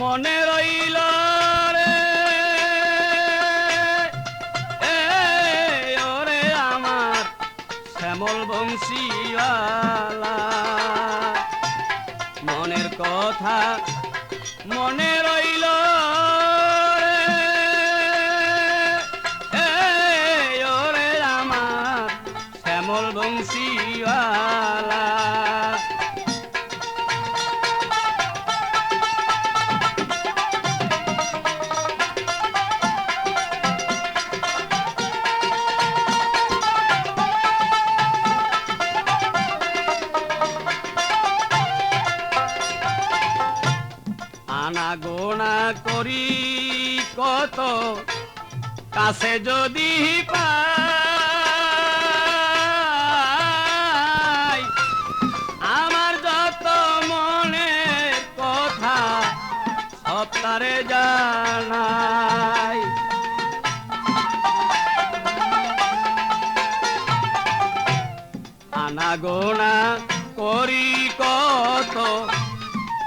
মনে রইল রে। আমার শ্যামল বংশীওয়ালা। মনের কথা মনে রইল আনা গোনা করি কত কাছে যদি পাই, আমার যত মনে কথা সব তারে জানাই। আনা গোনা করি কত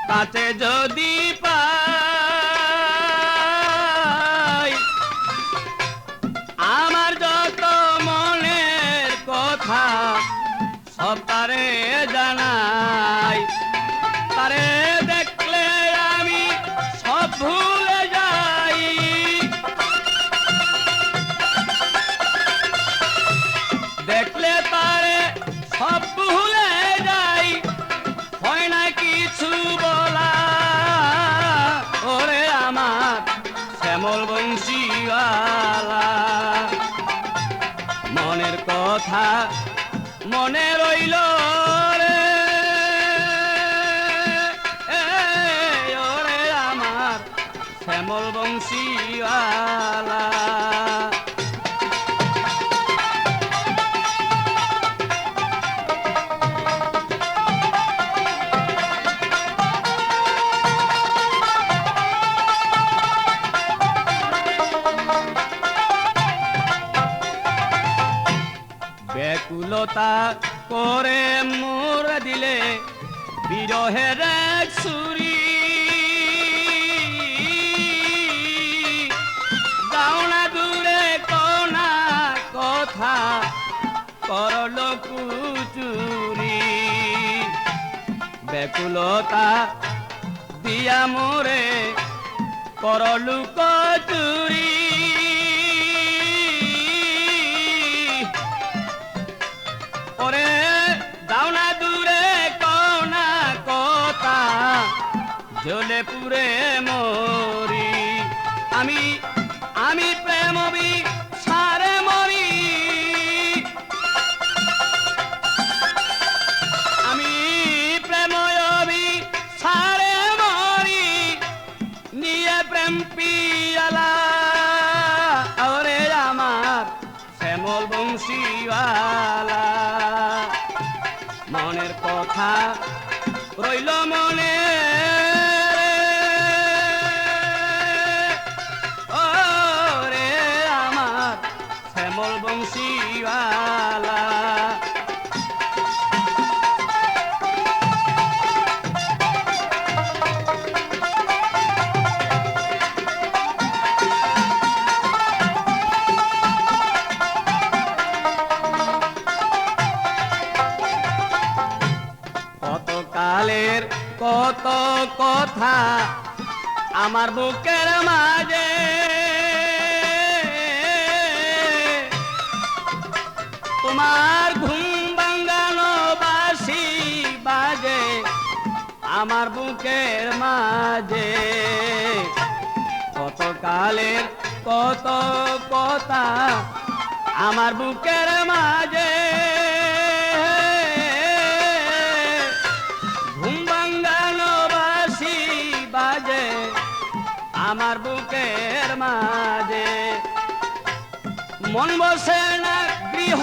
কাছে যদি পাই জানাই তারে দেখলে আমি সব ভুলে যাই। দেখলে তারে সব ভুলে যাই। হয় না কিছু বলা। ওরে আমার শ্যামল বংশীওয়ালা। মনের কথা মনে রইল করে মোর দিলে বিরহের সুরি করল কুচুরি ব্যাকুলতা দিয়া মোরে করলু কচুরি ওরে যাও না দূরে কোনা কথা। জ্বলে পুরে মরি। আমি আমি প্রেমবি সারে প্রেম পিয়ালা ওরে আমার শ্যামল বংশীওয়ালা। মনের কথা রইল মনে ওরে আমার শ্যামল বংশীওয়ালা। কথা আমার বুকের মাঝে। তোমার ঘুম ভাঙ্গানো বাসি বাজে আমার বুকের মাঝে। কত কালের কত কথা আমার বুকের মাঝে। মন বসে না গৃহ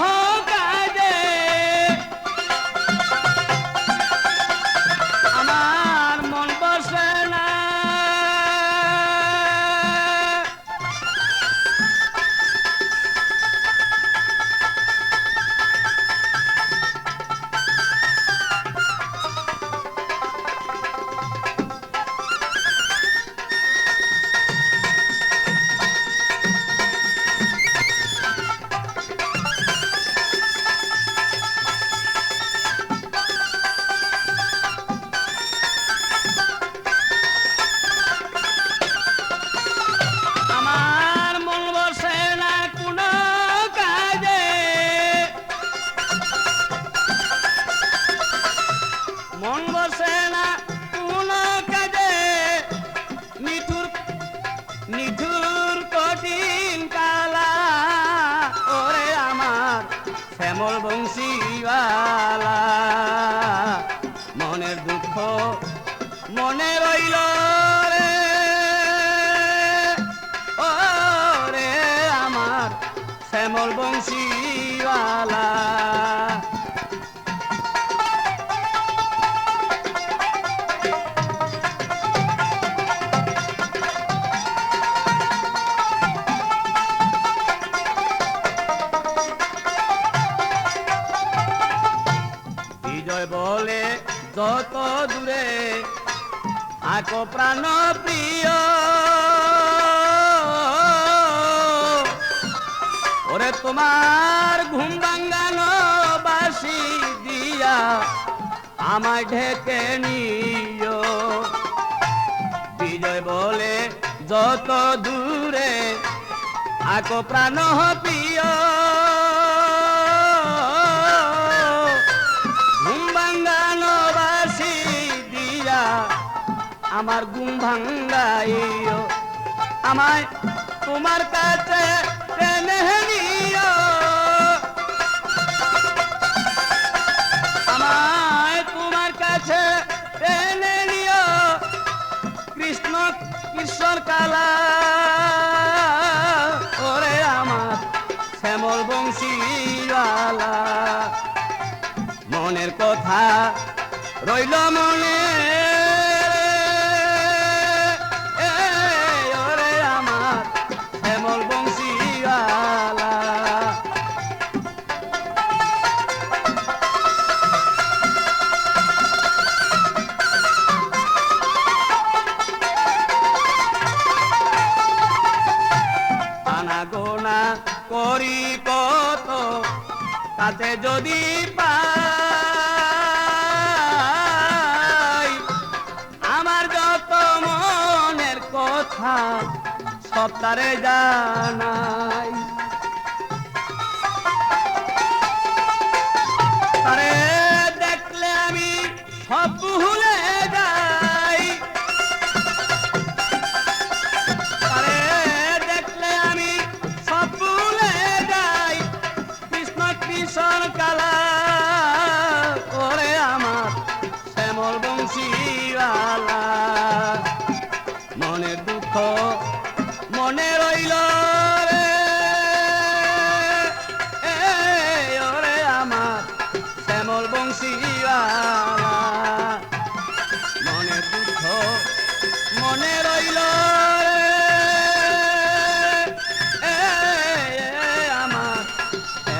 শ্যামল বংশীওয়ালা যত দূরে আকো প্রাণ প্রিয়। ওরে তোমার ঘুম ভাঙ্গানো বাসি দিয়া আমায় ঢেকে নিও। বিজয় বলে যত দূরে আকো প্রাণ আমার ঘুম ভাঙ্গাইও। আমায় তোমার কাছে টেনে নিও। আমায় তোমার কাছে টেনে নিও। কৃষ্ণ কৃষ্ণর কালা, ওরে আমার শ্যামল বংশীওয়ালা। মনের কথা রইল মনে তাতে যদি পাই আমার যত মনের কথা সব তারে জানাই।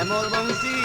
এ, বংশী